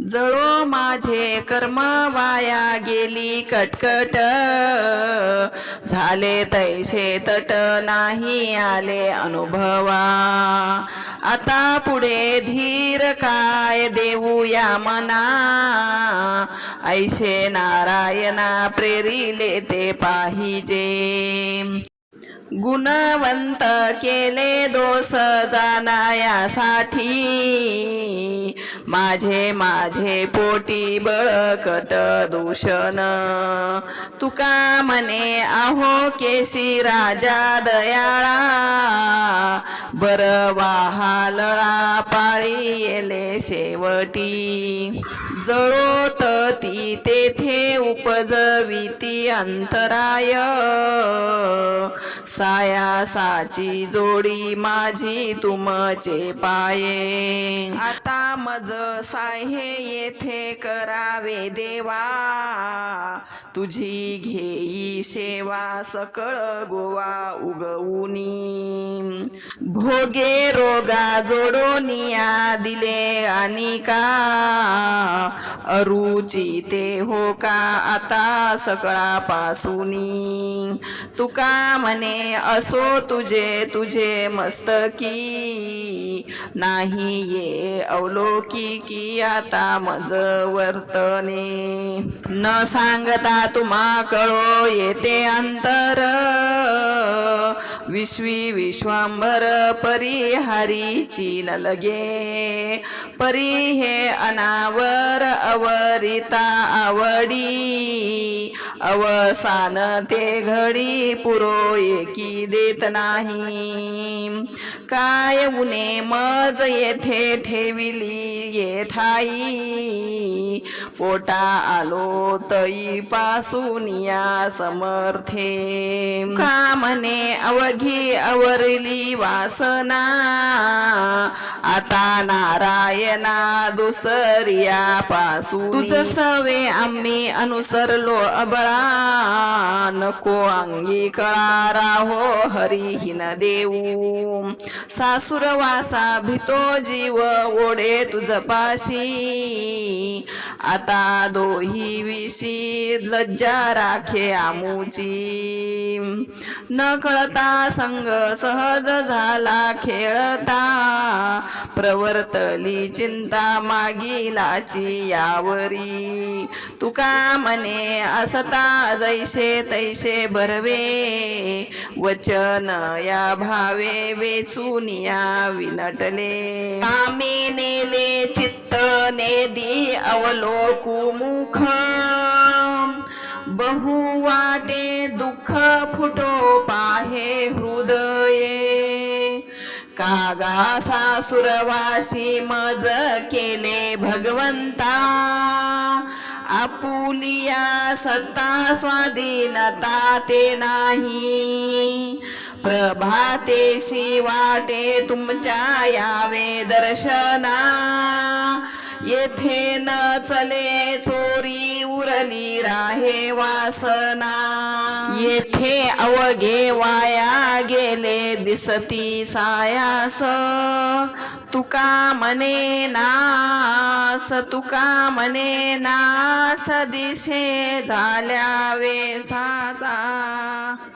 जळो माझे कर्म वाया गेली कटकट. झाले तैसे तट नाही आले अनुभवा. आता पुढे धीर काय देऊया मना? ऐशे नारायणा प्रेरिले ते पाहिजे. गुणवंत केले दोष जाणायासाठी. माझे माझे पोटी बळकट दूषण. तुका म्हणे आहो केशी राजा दयाळा बर वाहालळा पाळी येले शेवटी. जळोत ती तेथे उपजविती अंतराय. सायासाची जोडी माझी तुमचे पाये. आता मज साहे येथे करावे देवा. तुझी घेई सेवा सकळ गोवा उगवूनी. भोगे रोगा जोडोनिया दिले आणि का? अरुची ते हो का आता सकळापासूनी? तुका म्हणे असो तुझे तुझे मस्तकी. नाही ये अवलोकी आता मज वर्तने. न सांगता तुम्हा कळो येते अंतर. विश्वी विश्वांबर परिहारीची न लगे परी हे अनावर अवरिता आवडी. अवसान ते घडी पुरो एकी देत नाही. काय उने मज येथे ठेविली? ये ठाई पोटा आलो तई पासून या समर्थे. कामने अवघी अवरली वासना? आता नारायणा दुसरिया पासून तुझ सवे आम्ही अनुसरलो अबळा. नको अंगी कळा हो हरी हिन देऊ. सासुरवासा भितो जीव ओढे तुझ पाशी. आता दोही विशी लज्जा राखे आमुची. न कळता संग सहज झाला खेळता. प्रवर्तली चिंता मागिलाची यावरी. तुका म्हणे असता जैसे तैसे भरवे. वचन या भावे वेचून या विनटले. आम्ही नेले चित्त नेदी अवलोकू मुख. बहु वाटे दुःख फुटो पाहे हृदये। कागा सासुरवाशी मज केले भगवंता। आपुलिया सत्ता स्वाधीनता ते नाही। प्रभातेशी वाटे तुमच्या यावे दर्शना। येथे न चले चोरी उरली राहे वासना. येथे अवघे वाया गेले दिसती सायास. तुका मने नास तुका म्हणे नास दिशे झाल्या वेचाचा